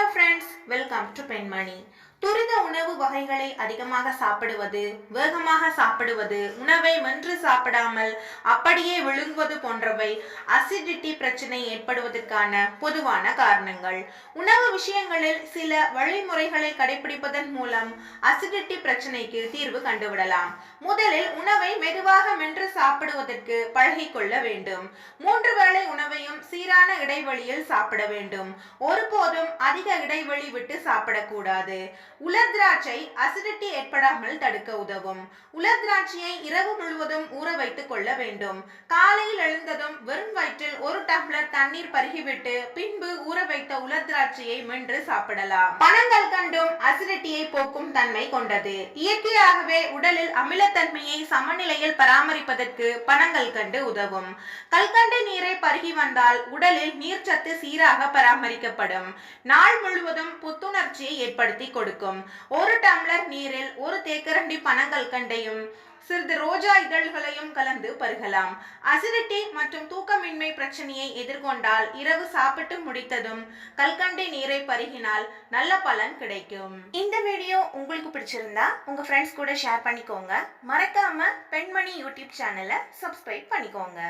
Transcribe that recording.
Hello friends welcome to பெண்மணி துரித உணவு வகைகளை அதிகமாக சாப்பிடுவது வேகமாக சாப்பிடுவது உணவை மென்று சாப்பிடாமல் அப்படியே விழுங்குவது போன்றவை அசிடிட்டி பிரச்சனை ஏற்படுவதற்கான பொதுவான காரணங்கள். உணவு விஷயங்களில் சில வழிமுறைகளை கடைபிடிப்பதன் மூலம் அசிடிட்டி பிரச்சனைக்கு தீர்வு கண்டுவிடலாம். முதலில் உணவை மெதுவாக மென்று சாப்பிடுவதற்கு பழகிக்கொள்ள வேண்டும். மூன்று வேளை உணவையும் இடைவெளியில் சாப்பிட வேண்டும். ஒருபோதும் அதிக இடைவெளி விட்டு சாப்பிடக்கூடாது. உலர் திராட்சை அசிடிட்டி ஏற்படாமல் தடுக்க உதவும். உலர் திராட்சையை இரவு முழுவதும் ஊற வைத்துக் கொள்ள வேண்டும். காலையில் எழுந்ததும் ஒரு டம்ளர் தண்ணீர் பருகிவிட்டு பின்பு ஊற வைத்த உலர் திராட்சையை மென்று சாப்பிடலாம். பணங்கள் கண்டும் அசிடிட்டியை போக்கும் தன்மை கொண்டது. இயற்கையாகவே உடலில் அமிலத்தன்மையை சமநிலையில் பராமரிப்பதற்கு பணங்கள் கண்டு உதவும். கல்கண்டு நீரை பருகி வந்தால் உடலில் நீர்ச்சத்து சீராக பராமரிக்கப்படும். நாள் முழுவதும் புத்துணர்ச்சியை ஏற்படுத்தி கொடுக்கும். ஒரு டம்ளர் நீரில் ஒரு தேக்கரண்டி பனங்கள் கண்டையும் சிறிது ரோஜா இதழ்களையும் கலந்து பருகலாம். அசிடிட்டி மற்றும் தூக்கமின்மை பிரச்சனையை எதிர்கொண்டால் இரவு சாப்பிட்டு முடித்ததும் கல்கண்டை நீரை பருகினால் நல்ல பலன் கிடைக்கும். இந்த வீடியோ உங்களுக்கு பிடிச்சிருந்தா உங்க ஃப்ரெண்ட்ஸ் கூட ஷேர் பண்ணிக்கோங்க. மறக்காம பெண்மணி யூடியூப் சேனலை சப்ஸ்கிரைப் பண்ணிக்கோங்க.